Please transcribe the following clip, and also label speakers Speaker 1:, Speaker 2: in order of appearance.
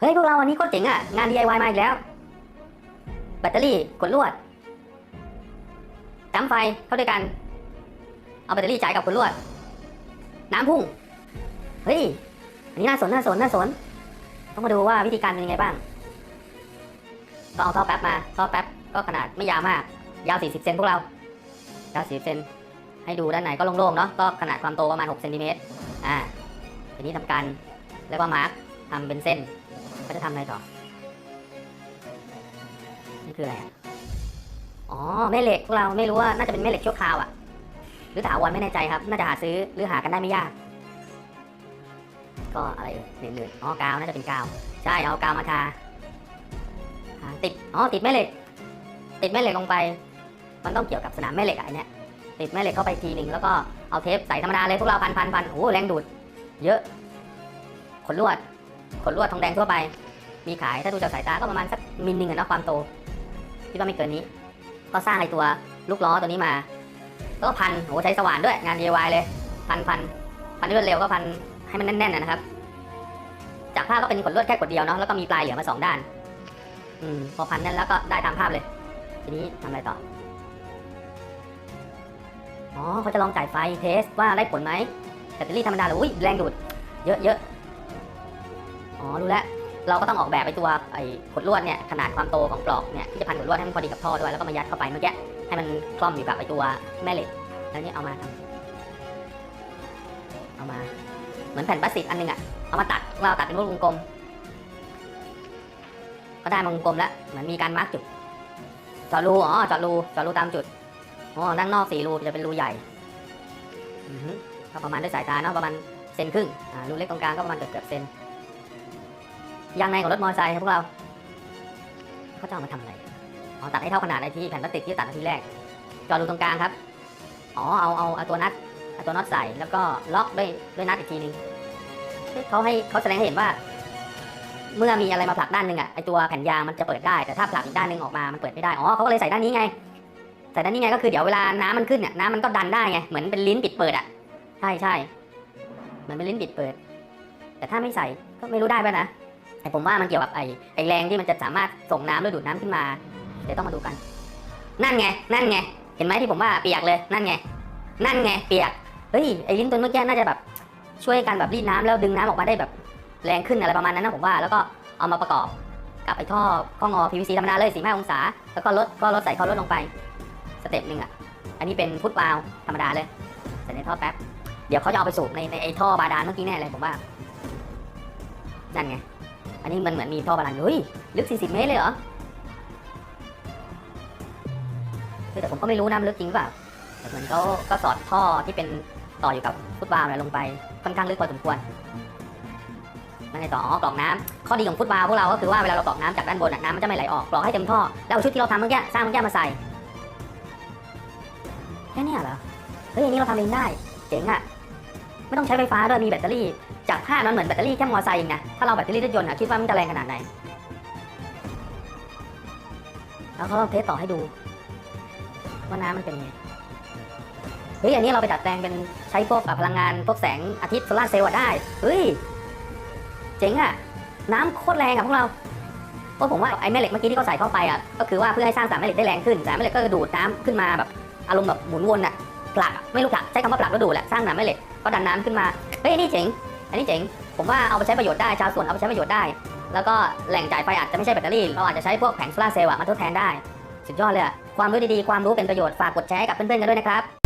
Speaker 1: เฮ้ยพวกเราวันนี้โคตรเจ๋งอะ งาน DIY มาอีกแล้ว แบตเตอรี่กดลวดจำไฟเข้าด้วยกัน เอาแบตเตอรี่จ่ายกับกดลวด น้ำพุ่ง เฮ้ย อันนี้น่าสนน่าสนน่าสน ต้องมาดูว่าวิธีการเป็นยังไงบ้าง ก็เอาท่อแป๊บมาท่อแป๊บก็ขนาดไม่ยาวมาก ยาว 40 เซนพวกเรา ยาว 40 เซน ให้ดูด้านในก็โล่งๆเนาะ ก็ขนาดความโตประมาณ 6 เซนติเมตร อ่า ทีนี้ทำการแล้วก็มาร์กทำเป็นเส้น ก็จะทำอะไรต่อนี่คืออะไรอะอ๋อแม่เหล็กพวกเราไม่รู้ว่าน่าจะเป็นแม่เหล็กชั่วคราวอะหรือถาวรไม่แน่ใจครับ น่าจะหาซื้อหรือหากันได้ไม่ยาก ก็อะไรเอ่ยเหนื่อยๆอ๋อกาวน่าจะเป็นกาว ใช่เอากาวมาทาติดอ๋อติดแม่เหล็ก ติดแม่เหล็กลงไป มันต้องเกี่ยวกับสนามแม่เหล็กอะอันเนี้ยติดแม่เหล็กเข้าไปทีหนึ่งแล้วก็เอาเทปใส่ธรรมดาเลยพวกเราพันพันพันโอ้โหแรงดูด เยอะขนลวด ขนลวดทองแดงทั่วไป มีขายถ้าดูจากสายตาก็ประมาณสักมิลนึงอะนะความโตคิดว่าไม่เกินนี้ ก็สร้างไอตัวลูกล้อตัวนี้มาแล้วก็พันโหใช้สว่านด้วยงาน DIY เลย พันพันพันรวดเร็วก็พันให้มันแน่นๆนะครับ จากผ้าก็เป็นขนลวดแค่กดเดียวเนาะแล้วก็มีปลายเหลือมาสองด้าน อืมพอพันแน่นแล้วก็ได้ตามภาพเลย ทีนี้ทำอะไรต่ออ๋อเขาจะลองจ่ายไฟเทสว่าได้ผลไหมแบตเตอรี่ธรรมดาหรืออุ้ยแรงดูดเยอะเยอะ อ๋อรู้แล้วเราก็ต้องออกแบบไอ้ตัวไอ้ขดลวดเนี่ยขนาดความโตของปลอกเนี่ยที่จะพันขดลวดให้มันพอดีกับท่อด้วยแล้วก็มายัดเข้าไปเมื่อกี้ให้มันคล่อมอยู่กับไอ้ตัวแม่เหล็กแล้วนี่เอามาทำเอามา เหมือนแผ่นพลาสติกอันหนึงอะเอามาตัดเราตัดเป็นรูปวงกลม ก็ได้มาวงกลมแล้วเหมือนมีการมาร์กจุดจาะรูอ๋อจาะรูจาะรูตามจุดอ๋อด้านนอกสี่รูจะเป็นรูใหญ่อือฮึก็ประมาณด้วยสายตาเนาะประมาณเซนครึ่งอ่ารูเล็กตรงกลางก็ประมาณเกือบเกือบเซน ยางในของรถมอเตอร์ไซค์ครับพวกเราเขาจะเอามาทำอะไรอ๋อตัดให้เท่าขนาดไอ้ที่แผ่นพลาสติกที่ตัดนทีแรกจอรูตรงกลางครับอ๋อเอาเอาเอาตัวนัดเอาตัวน็อตใส่แล้วก็ล็อกด้วยด้วยนัดอีกทีหนึงเฮ้ยเขาให้เขาแสดงให้เห็นว่า เมื่อมีอะไรมาผลักด้านหนึ่งอะไอตัวแผ่นยางมันจะเปิดได้แต่ถ้าผลักอีกด้านหนึ่งออกมามันเปิดไม่ได้อ๋อเขาก็เลยใส่ด้านนี้ไงใส่ด้านนี้ไงก็คือเดี๋ยวเวลาน้ำมันขึ้นเนี่ยน้ำมันก็ดันได้ไงเหมือนเป็นลิ้นปิดเปิดอะใช่ใช่เหมือนเป็นลิ้นปิดเปิด แต่ถ้าไม่ใส่ก็ไม่รู้ได้ป่ะนะ แต่ผมว่ามันเกี่ยวกับไอ้ไอ้แรงที่มันจะสามารถส่งน้ำหรือดูดน้ำขึ้นมา เดี๋ยวต้องมาดูกัน นั่นไง นั่นไง เห็นไหมที่ผมว่าเปียกเลย นั่นไง นั่นไง เปียก เฮ้ย ไอ้ลิ้นตัวเมื่อกี้น่าจะแบบ ช่วยกันแบบรีดน้ำแล้วดึงน้ำออกมาได้แบบแรงขึ้นอะไรประมาณนั้นนะผมว่า แล้วก็เอามาประกอบกับไอ้ท่อข้องอ PVC ธรรมดาเลย45องศา แล้วก็ลดก็ลดใส่เขาลดลงไป สเต็ปหนึ่งอะ อันนี้เป็นฟุตวาลธรรมดาเลย ใส่ในท่อแป๊บ เดี๋ยวเขาจะเอาไปสูบในในไอ้ท่อบาดาลเมื่อกี้แน่เลยผมว่า นั่นไง อันนี้มันเหมือนมีท่อบาดาลเฮ้ยลึก 40 เมตรเลยเหรอแต่ผมก็ไม่รู้นะมันลึกจริงเปล่าแต่เหมือนเขาก็สอดท่อที่เป็นต่ออยู่กับฟุตบาลลงไปค่อนข้างลึกพอสมควรนั่นไงต่ออ๋อกรอกน้ำข้อดีของฟุตบาลพวกเราก็คือว่าเวลาเรากรอกน้ำจากด้านบนน้ำมันจะไม่ไหลออกกรอกให้เต็มท่อแล้วเอาชุดที่เราทำเมื่อกี้สร้างเมื่อกี้มาใส่แค่เนี้ยเหรอเฮ้ยอันนี้เราทำเองได้ เจ๋งอะ ไม่ต้องใช้ไฟฟ้าด้วยมีแบตเตอรี่ จากภาพมันเหมือนแบตเตอรี่แค่มอเตอร์ไซค์เองนะ ถ้าเราแบตเตอรี่รถยนต์อะคิดว่ามันจะแรงขนาดไหน แล้วเขาลองเทสต่อให้ดูว่าน้ำมันเป็นยังไงเฮ้ยอันนี้เราไปดัดแปลงเป็นใช้พวกพลังงานพวกแสงอาทิตย์โซลาร์เซลล์ได้เฮ้ยเจ๋งอะน้ำโคตรแรงอะพวกเราเพราะผมว่าไอ้แม่เหล็กเมื่อกี้ที่เขาใส่เข้าไปอะก็คือว่าเพื่อให้สร้างสามแม่เหล็กได้แรงขึ้นสามแม่เหล็กก็ดูดน้ำขึ้นมาแบบอารมณ์แบบหมุนวนอะ หลักไม่รู้หลักใช้คำว่าผลักแล้วดูแหละสร้างสามแม่เหล็กก็ดันน้ำขึ้นมาเฮ้ยนี่เจ๋งอันนี้เจ๋งผมว่าเอาไปใช้ประโยชน์ได้ชาวสวนเอาไปใช้ประโยชน์ได้ แล้วก็แหล่งจ่ายไฟอาจจะไม่ใช่แบตเตอรี่เราอาจจะใช้พวกแผงโซลาร์เซลล์อะมาทดแทนได้ สุดยอดเลยความรู้ดีๆความรู้เป็นประโยชน์ฝากกดแชร์ให้กับเพื่อนๆกันด้วยนะครับ